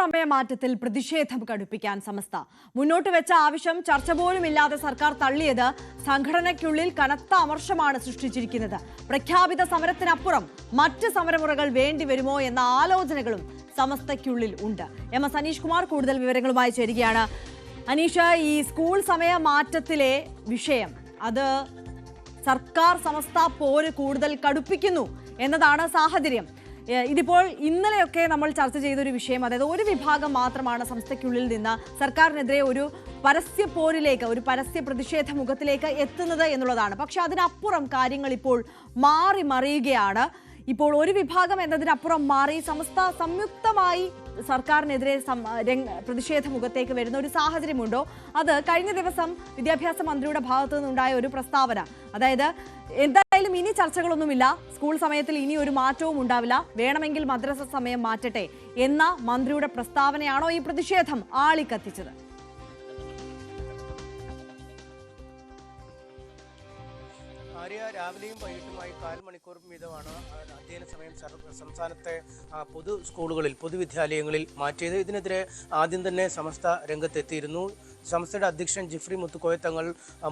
സമയ മാറ്റത്തിൽ പ്രതിഷേധം കടുപ്പിക്കാൻ സമസ്ത. മുന്നോട്ട് വെച്ച ആവശ്യം ചർച്ച പോലുമില്ലാതെ സർക്കാർ തള്ളിയത് സംഘടനയ്ക്കുള്ളിൽ കനത്ത അമർഷമാണ് സൃഷ്ടിച്ചിരിക്കുന്നത്. പ്രഖ്യാപിത സമരത്തിനപ്പുറം മറ്റ് സമരമുറകൾ വേണ്ടി വരുമോ എന്ന ആലോചനകളും സമസ്തയ്ക്കുള്ളിൽ ഉണ്ട്. എം എസ് അനീഷ് കുമാർ കൂടുതൽ വിവരങ്ങളുമായി ചേരുകയാണ്. അനീഷ ഈ സ്കൂൾ സമയ മാറ്റത്തിലെ വിഷയം അത് സർക്കാർ സമസ്ത പോര് കൂടുതൽ കടുപ്പിക്കുന്നു എന്നതാണ് സാഹചര്യം. ഇതിപ്പോൾ ഇന്നലെയൊക്കെ നമ്മൾ ചർച്ച ചെയ്ത ഒരു വിഷയം അതായത് ഒരു വിഭാഗം മാത്രമാണ് സംസ്ഥയ്ക്കുള്ളിൽ നിന്ന് സർക്കാരിനെതിരെ ഒരു പരസ്യ പോരിലേക്ക് ഒരു പരസ്യ പ്രതിഷേധ മുഖത്തിലേക്ക് എത്തുന്നത് എന്നുള്ളതാണ്. പക്ഷെ അതിനപ്പുറം കാര്യങ്ങൾ ഇപ്പോൾ മാറി മറിയുകയാണ്. ഇപ്പോൾ ഒരു വിഭാഗം എന്നതിനപ്പുറം മാറി സംസ്ഥ സംയുക്തമായി സർക്കാരിനെതിരെ പ്രതിഷേധ മുഖത്തേക്ക് വരുന്ന ഒരു സാഹചര്യമുണ്ടോ? അത് കഴിഞ്ഞ ദിവസം വിദ്യാഭ്യാസ മന്ത്രിയുടെ ഭാഗത്തു നിന്നുണ്ടായ ഒരു പ്രസ്താവന. അതായത് എന്തായാലും ഇനി ചർച്ചകളൊന്നുമില്ല. സ്കൂൾ സമയത്തിൽ ഇനി ഒരു മാറ്റവും ഉണ്ടാവില്ല. വേണമെങ്കിൽ മദ്രസ സമയം മാറ്റട്ടെ എന്ന മന്ത്രിയുടെ പ്രസ്താവനയാണോ ഈ പ്രതിഷേധം? ആളിക്കത്തിച്ചത്. ആര്യ രാവിലെയും വൈകിട്ടുമായി കാൽ മണിക്കൂർ വീതമാണ് അധ്യയന സമയം സംസ്ഥാനത്തെ പൊതു സ്കൂളുകളിൽ പൊതുവിദ്യാലയങ്ങളിൽ മാറ്റിയത്. ഇതിനെതിരെ ആദ്യം തന്നെ സമസ്ത രംഗത്തെത്തിയിരുന്നു. സംസ്ഥയുടെ അധ്യക്ഷൻ ജിഫ്രി മുത്തുക്കോയ തങ്ങൾ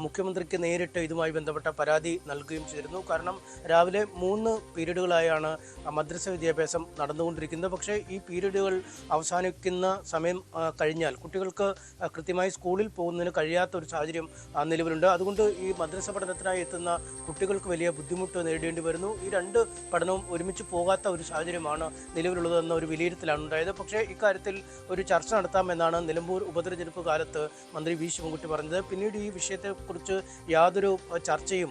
മുഖ്യമന്ത്രിക്ക് നേരിട്ട് ഇതുമായി ബന്ധപ്പെട്ട പരാതി നൽകുകയും ചെയ്തിരുന്നു. കാരണം രാവിലെ മൂന്ന് പീരീഡുകളായാണ് മദ്രസ വിദ്യാഭ്യാസം നടന്നുകൊണ്ടിരിക്കുന്നത്. പക്ഷേ ഈ പീരീഡുകൾ അവസാനിക്കുന്ന സമയം കഴിഞ്ഞാൽ കുട്ടികൾക്ക് കൃത്യമായി സ്കൂളിൽ പോകുന്നതിന് കഴിയാത്ത ഒരു സാഹചര്യം നിലവിലുണ്ട്. അതുകൊണ്ട് ഈ മദ്രസ പഠനത്തിനായി എത്തുന്ന കുട്ടികൾക്ക് വലിയ ബുദ്ധിമുട്ട് നേരിടേണ്ടി വരുന്നു. ഈ രണ്ട് പഠനവും ഒരുമിച്ച് പോകാത്ത ഒരു സാഹചര്യമാണ് നിലവിലുള്ളതെന്ന ഒരു വിലയിരുത്തലാണ് ഉണ്ടായത്. പക്ഷേ ഇക്കാര്യത്തിൽ ഒരു ചർച്ച നടത്താമെന്നാണ് നിലമ്പൂർ ഉപതെരഞ്ഞെടുപ്പ് കാലത്ത് മന്ത്രി വി ശിവൻകുട്ടി പറഞ്ഞത്. പിന്നീട് ഈ വിഷയത്തെക്കുറിച്ച് യാതൊരു ചർച്ചയും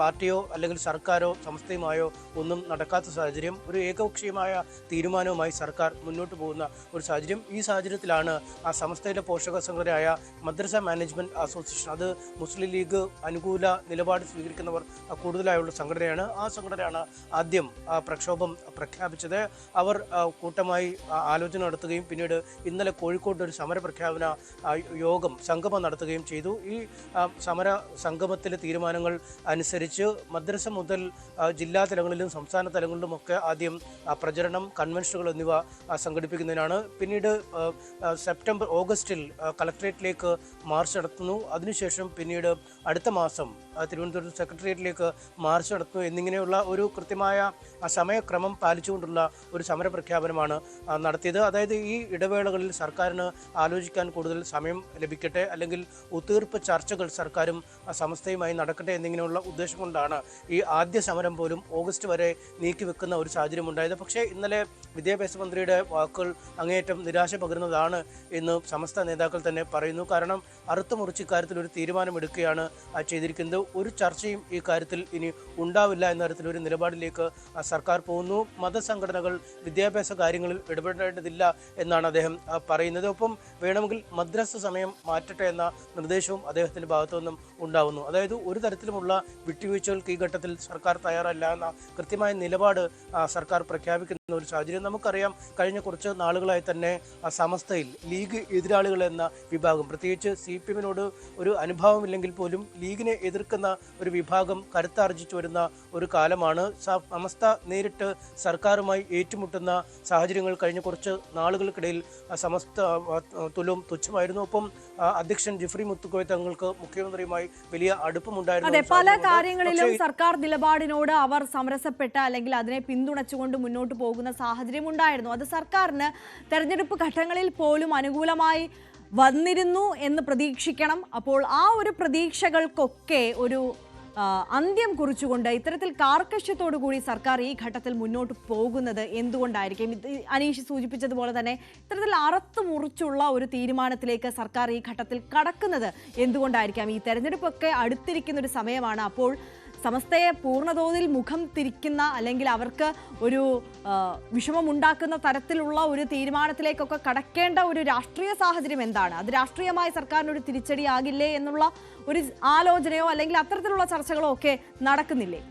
പാർട്ടിയോ അല്ലെങ്കിൽ സർക്കാരോ സംസ്ഥയുമായോ ഒന്നും നടക്കാത്ത സാഹചര്യം ഒരു ഏകപക്ഷീയമായ തീരുമാനവുമായി സർക്കാർ മുന്നോട്ട് പോകുന്ന ഒരു സാഹചര്യം. ഈ സാഹചര്യത്തിലാണ് ആ സംസ്ഥയുടെ പോഷക സംഘടനയായ മദ്രസ മാനേജ്മെന്റ് അസോസിയേഷൻ അത് മുസ്ലിം ലീഗ് അനുകൂല നിലപാട് സ്വീകരിക്കുന്നവർ കൂടുതലായുള്ള സംഘടനയാണ്. ആ സംഘടനയാണ് ആദ്യം പ്രക്ഷോഭം പ്രഖ്യാപിച്ചത്. അവർ കൂട്ടമായി ആലോചന നടത്തുകയും പിന്നീട് ഇന്നലെ കോഴിക്കോട് ഒരു സമര പ്രഖ്യാപന യോഗം സംഗമം നടത്തുകയും ചെയ്തു. ഈ സമര സംഗമത്തിലെ തീരുമാനങ്ങൾ അനുസരിച്ച് മദ്രസ മുതൽ ജില്ലാ തലങ്ങളിലും സംസ്ഥാന തലങ്ങളിലുമൊക്കെ ആദ്യം പ്രചരണം കൺവെൻഷനുകൾ എന്നിവ സംഘടിപ്പിക്കുന്നതിനാണ്. പിന്നീട് സെപ്റ്റംബർ ഓഗസ്റ്റിൽ കളക്ട്രേറ്റിലേക്ക് മാർച്ച് നടത്തുന്നു. അതിനുശേഷം പിന്നീട് അടുത്ത മാസം ആ, തിരുവനന്തപുരം സെക്രട്ടേറിയറ്റിലേക്ക് മാർച്ച് നടത്തുന്നു എന്നിങ്ങനെയുള്ള ഒരു കൃത്യമായ സമയക്രമം പാലിച്ചുകൊണ്ടുള്ള ഒരു സമര പ്രഖ്യാപനമാണ് നടത്തിയത്. അതായത് ഈ ഇടവേളകളിൽ സർക്കാരിന് ആലോചിക്കാൻ കൂടുതൽ സമയം ലഭിക്കട്ടെ അല്ലെങ്കിൽ ഒത്തീർപ്പ് ചർച്ചകൾ സർക്കാരും സമസ്തയുമായി നടക്കട്ടെ എന്നിങ്ങനെയുള്ള ഉദ്ദേശം കൊണ്ടാണ് ഈ ആദ്യ സമരം പോലും ഓഗസ്റ്റ് വരെ നീക്കിവെക്കുന്ന ഒരു സാഹചര്യം ഉണ്ടായത് പക്ഷേ ഇന്നലെ വിദ്യാഭ്യാസ മന്ത്രിയുടെ വാക്കുകൾ അങ്ങേയറ്റം നിരാശ പകരുന്നതാണ് എന്ന് സമസ്ത നേതാക്കൾ തന്നെ പറയുന്നു. കാരണം അറുത്തു മുറിച്ച് ഇക്കാര്യത്തിൽ ഒരു തീരുമാനമെടുക്കുകയാണ് ചെയ്തിരിക്കുന്നത്. ഒരു ചർച്ചയും ഈ കാര്യത്തിൽ ഇനി ഉണ്ടാവില്ല എന്ന തരത്തിൽ ഒരു നിലപാടിലേക്ക് സർക്കാർ പോകുന്നു. മതസംഘടനകൾ വിദ്യാഭ്യാസ കാര്യങ്ങളിൽ ഇടപെടേണ്ടതില്ല എന്നാണ് അദ്ദേഹം പറയുന്നത്. ഒപ്പം വേണമെങ്കിൽ മദ്രസ സമയം മാറ്റട്ടെ എന്ന നിർദ്ദേശവും അദ്ദേഹത്തിന്റെ ഭാഗത്തു നിന്നും ഉണ്ടാവുന്നു. അതായത് ഒരു തരത്തിലുമുള്ള വിട്ടുവീഴ്ചകൾക്ക് ഈ ഘട്ടത്തിൽ സർക്കാർ തയ്യാറല്ല എന്ന കൃത്യമായ നിലപാട് സർക്കാർ പ്രഖ്യാപിക്കുന്ന. ഒരു സാഹചര്യം. നമുക്കറിയാം കഴിഞ്ഞ കുറച്ച് നാളുകളായി തന്നെ സമസ്തയിൽ ലീഗ് എതിരാളികൾ എന്ന വിഭാഗം പ്രത്യേകിച്ച് സി പി എമ്മിനോട് ഒരു അനുഭാവമില്ലെങ്കിൽ പോലും ലീഗിനെ എതിർക്കുന്ന ഒരു വിഭാഗം കരുത്താർജിച്ചു വരുന്ന ഒരു കാലമാണ്. സമസ്ത നേരിട്ട് സർക്കാരുമായി ഏറ്റുമുട്ടുന്ന സാഹചര്യങ്ങൾ കഴിഞ്ഞ കുറച്ച് നാളുകൾക്കിടയിൽ സമസ്ത തുലും തുച്ഛമായിരുന്നു. ഒപ്പം അധ്യക്ഷൻ ജിഫ്രി മുത്തുക്കോയ തങ്ങൾക്ക് മുഖ്യമന്ത്രിയുമായി വലിയ അടുപ്പമുണ്ടായിരുന്നു. പല കാര്യങ്ങളിലും സർക്കാർ നിലപാടിനോട് അവർ സമരസപ്പെട്ട അല്ലെങ്കിൽ അതിനെ പിന്തുണച്ചുകൊണ്ട് മുന്നോട്ട് പോകുന്ന സാഹചര്യം ഉണ്ടായിരുന്നു അത് സർക്കാരിന് തെരഞ്ഞെടുപ്പ് ഘട്ടങ്ങളിൽ പോലും അനുകൂലമായി വന്നിരുന്നു എന്ന് പ്രതീക്ഷിക്കണം. അപ്പോൾ ആ ഒരു പ്രതീക്ഷകൾക്കൊക്കെ ഒരു അന്ത്യം കുറിച്ചുകൊണ്ട് ഇത്തരത്തിൽ കാർക്കശ്യത്തോടു കൂടി സർക്കാർ ഈ ഘട്ടത്തിൽ മുന്നോട്ട് പോകുന്നത് എന്തുകൊണ്ടായിരിക്കും? ഇത് അനീഷ് സൂചിപ്പിച്ചതുപോലെ തന്നെ ഇത്തരത്തിൽ അറത്തു മുറിച്ചുള്ള ഒരു തീരുമാനത്തിലേക്ക് സർക്കാർ ഈ ഘട്ടത്തിൽ കടക്കുന്നത് എന്തുകൊണ്ടായിരിക്കാം? ഈ തെരഞ്ഞെടുപ്പൊക്കെ അടുത്തിരിക്കുന്ന ഒരു സമയമാണ്. അപ്പോൾ സമസ്തയെ പൂർണതോതിൽ മുഖം തിരിക്കുന്ന അല്ലെങ്കിൽ അവർക്ക് ഒരു വിഷമമുണ്ടാക്കുന്ന തരത്തിലുള്ള ഒരു തീരുമാനത്തിലേക്കൊക്കെ കടക്കേണ്ട ഒരു രാഷ്ട്രീയ സാഹചര്യം എന്താണ്? അത് രാഷ്ട്രീയമായി സർക്കാരിന് ഒരു തിരിച്ചടിയാകില്ലേ എന്നുള്ള ഒരു ആലോചനയോ അല്ലെങ്കിൽ അത്തരത്തിലുള്ള ചർച്ചകളോ ഒക്കെ നടക്കുന്നില്ലേ?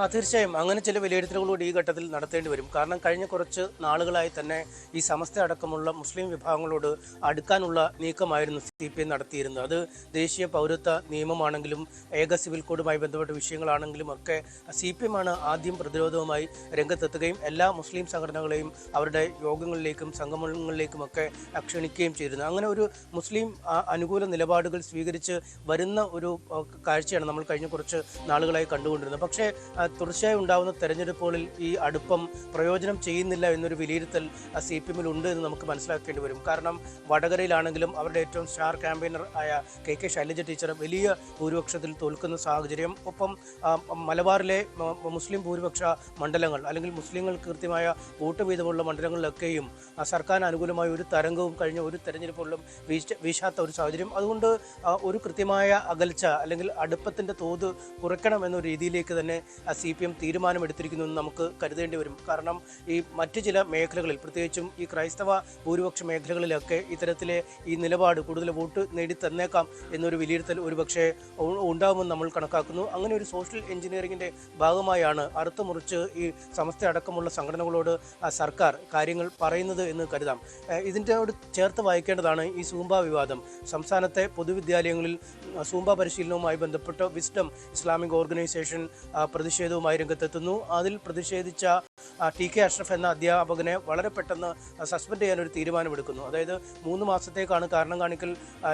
ആ തീർച്ചയായും. അങ്ങനെ ചില വിലയിരുത്തലുകളോട് ഈ ഘട്ടത്തിൽ നടത്തേണ്ടി വരും. കാരണം കഴിഞ്ഞ കുറച്ച് നാളുകളായി തന്നെ ഈ സമസ്ത അടക്കമുള്ള മുസ്ലിം വിഭാഗങ്ങളോട് അടുക്കാനുള്ള നീക്കമായിരുന്നു സി പി എം നടത്തിയിരുന്നത്. അത് ദേശീയ പൗരത്വ നിയമമാണെങ്കിലും ഏക സിവിൽ കോഡുമായി ബന്ധപ്പെട്ട വിഷയങ്ങളാണെങ്കിലും ഒക്കെ സി പി എം ആണ് ആദ്യം പ്രതിരോധവുമായി രംഗത്തെത്തുകയും എല്ലാ മുസ്ലിം സംഘടനകളെയും അവരുടെ യോഗങ്ങളിലേക്കും സംഗമങ്ങളിലേക്കും ഒക്കെ ക്ഷണിക്കുകയും ചെയ്തിരുന്നു. അങ്ങനെ ഒരു മുസ്ലിം അനുകൂല നിലപാടുകൾ സ്വീകരിച്ച് വരുന്ന ഒരു കാഴ്ചയാണ് നമ്മൾ കഴിഞ്ഞ കുറച്ച് നാളുകളായി കണ്ടുകൊണ്ടിരുന്നത്. പക്ഷേ തുടർച്ചയായി ഉണ്ടാകുന്ന തെരഞ്ഞെടുപ്പുകളിൽ ഈ അടുപ്പം പ്രയോജനം ചെയ്യുന്നില്ല എന്നൊരു വിലയിരുത്തൽ സി പി എമ്മിൽ ഉണ്ട് എന്ന് നമുക്ക് മനസ്സിലാക്കേണ്ടി വരും. കാരണം വടകരയിലാണെങ്കിലും അവരുടെ ഏറ്റവും സ്റ്റാർ ക്യാമ്പയിനർ ആയ കെ കെ ശൈലജ ടീച്ചർ വലിയ ഭൂരിപക്ഷത്തിൽ തോൽക്കുന്ന സാഹചര്യം. ഒപ്പം മലബാറിലെ മുസ്ലിം ഭൂരിപക്ഷ മണ്ഡലങ്ങൾ അല്ലെങ്കിൽ മുസ്ലിങ്ങൾ കൃത്യമായ വോട്ട് വീതമുള്ള മണ്ഡലങ്ങളിലൊക്കെയും സർക്കാർ അനുകൂലമായ ഒരു തരംഗവും കഴിഞ്ഞ ഒരു തെരഞ്ഞെടുപ്പുകളിലും വീശ വീശാത്ത ഒരു സാഹചര്യം. അതുകൊണ്ട് ഒരു കൃത്യമായ അകൽച്ച അല്ലെങ്കിൽ അടുപ്പത്തിന്റെ തോത് കുറയ്ക്കണം എന്ന രീതിയിലേക്ക് തന്നെ സി പി എം തീരുമാനമെടുത്തിരിക്കുന്നു എന്ന് നമുക്ക് കരുതേണ്ടി വരും. കാരണം ഈ മറ്റ് ചില മേഖലകളിൽ പ്രത്യേകിച്ചും ഈ ക്രൈസ്തവ ഭൂരിപക്ഷ മേഖലകളിലൊക്കെ ഇത്തരത്തിലെ ഈ നിലപാട് കൂടുതൽ വോട്ട് നേടി തന്നേക്കാം എന്നൊരു വിലയിരുത്തൽ ഒരുപക്ഷെ ഉണ്ടാകുമെന്ന് നമ്മൾ കണക്കാക്കുന്നു. അങ്ങനെ ഒരു സോഷ്യൽ എഞ്ചിനീയറിംഗിന്റെ ഭാഗമായാണ് അറുത്ത് മുറിച്ച് ഈ സമസ്ത അടക്കമുള്ള സംഘടനകളോട് സർക്കാർ കാര്യങ്ങൾ പറയുന്നത് എന്ന് കരുതാം. ഇതിന്റെയോട് ചേർത്ത് വായിക്കേണ്ടതാണ് ഈ സൂംബ വിവാദം. സംസ്ഥാനത്തെ പൊതുവിദ്യാലയങ്ങളിൽ സൂംബ പരിശീലനവുമായി ബന്ധപ്പെട്ട് വിസ്ഡം ഇസ്ലാമിക് ഓർഗനൈസേഷൻ ആ, പ്രതിഷേധവുമായി രംഗത്തെത്തുന്നു. അതിൽ പ്രതിഷേധിച്ച ടി കെ അഷ്റഫ് എന്ന അധ്യാപകനെ വളരെ പെട്ടെന്ന് സസ്പെൻഡ് ചെയ്യാൻ ഒരു തീരുമാനമെടുക്കുന്നു. അതായത് മൂന്ന് മാസത്തേക്കാണ് കാരണം കാണിക്കൽ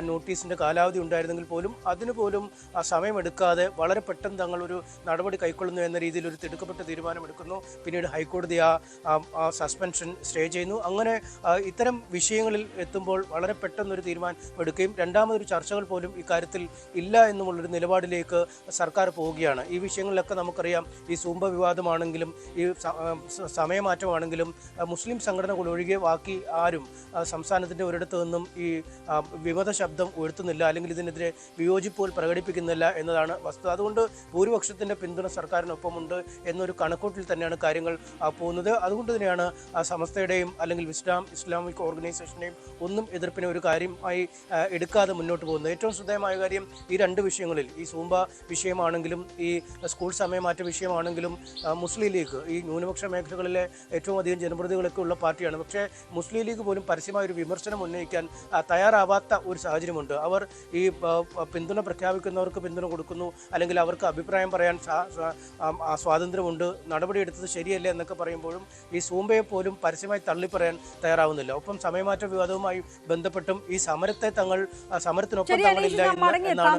നോട്ടീസിന്റെ കാലാവധി ഉണ്ടായിരുന്നെങ്കിൽ പോലും അതിന് പോലും സമയമെടുക്കാതെ വളരെ പെട്ടെന്ന് തങ്ങൾ ഒരു നടപടി കൈക്കൊള്ളുന്നു എന്ന രീതിയിൽ ഒരു തിടുക്കപ്പെട്ട തീരുമാനമെടുക്കുന്നു. പിന്നീട് ഹൈക്കോടതി ആ സസ്പെൻഷൻ സ്റ്റേ ചെയ്യുന്നു. അങ്ങനെ ഇത്തരം വിഷയങ്ങളിൽ എത്തുമ്പോൾ വളരെ പെട്ടെന്ന് ഒരു തീരുമാനം എടുക്കുകയും രണ്ടാമതൊരു ചർച്ചകൾ പോലും ഇക്കാര്യത്തിൽ ഇല്ല എന്നുമുള്ളൊരു നിലപാടിലേക്ക് സർക്കാർ പോവുകയാണ്. ഈ വിഷയങ്ങളിലൊക്കെ നമുക്കറിയാം ഈ സൂമ്പ വിവാദമാണെങ്കിലും ഈ സമയമാറ്റമാണെങ്കിലും മുസ്ലിം സംഘടനകൾ ഒഴികെ ബാക്കി ആരും സംസ്ഥാനത്തിന്റെ ഒരിടത്തു നിന്നും ഈ വിമത ശബ്ദം ഉയർത്തുന്നില്ല അല്ലെങ്കിൽ ഇതിനെതിരെ വിയോജിപ്പുകൾ പ്രകടിപ്പിക്കുന്നില്ല എന്നതാണ് വസ്തുത അതുകൊണ്ട് ഭൂരിപക്ഷത്തിന്റെ പിന്തുണ സർക്കാരിനൊപ്പമുണ്ട് എന്നൊരു കണക്കൂട്ടിൽ തന്നെയാണ് കാര്യങ്ങൾ പോകുന്നത്. അതുകൊണ്ട് തന്നെയാണ് സമസ്തയുടെയും അല്ലെങ്കിൽ ഇസ്ലാം ഇസ്ലാമിക് ഓർഗനൈസേഷന്റെയും ഒന്നും എതിർപ്പിനെ ഒരു കാര്യമായി എടുക്കാതെ മുന്നോട്ട് പോകുന്നത്. ഏറ്റവും ശ്രദ്ധേയമായ കാര്യം ഈ രണ്ട് വിഷയങ്ങളിൽ ഈ സൂമ്പ വിഷയമാണെങ്കിലും ഈ സ്കൂൾ സമയമാറ്റ വിഷയമാണെങ്കിലും മുസ്ലിം ലീഗ് ഈ ന്യൂനപക്ഷ മേഖലകളിലെ ഏറ്റവും അധികം ജനപ്രതികളൊക്കെ ഉള്ള പാർട്ടിയാണ്. പക്ഷേ മുസ്ലിം ലീഗ് പോലും പരസ്യമായ ഒരു വിമർശനം ഉന്നയിക്കാൻ തയ്യാറാവാത്ത ഒരു സാഹചര്യമുണ്ട്. അവർ ഈ പിന്തുണ പ്രഖ്യാപിക്കുന്നവർക്ക് പിന്തുണ കൊടുക്കുന്നു അല്ലെങ്കിൽ അവർക്ക് അഭിപ്രായം പറയാൻ സ്വാതന്ത്ര്യമുണ്ട് നടപടിയെടുത്തത് ശരിയല്ല എന്നൊക്കെ പറയുമ്പോഴും ഈ സൂമ്പയെ പോലും പരസ്യമായി തള്ളിപ്പറയാൻ തയ്യാറാവുന്നില്ല. ഒപ്പം സമയമാറ്റ വിവാദവുമായി ബന്ധപ്പെട്ടും ഈ സമരത്തെ തങ്ങൾ സമരത്തിനൊപ്പം തങ്ങളില്ല എന്നാണ്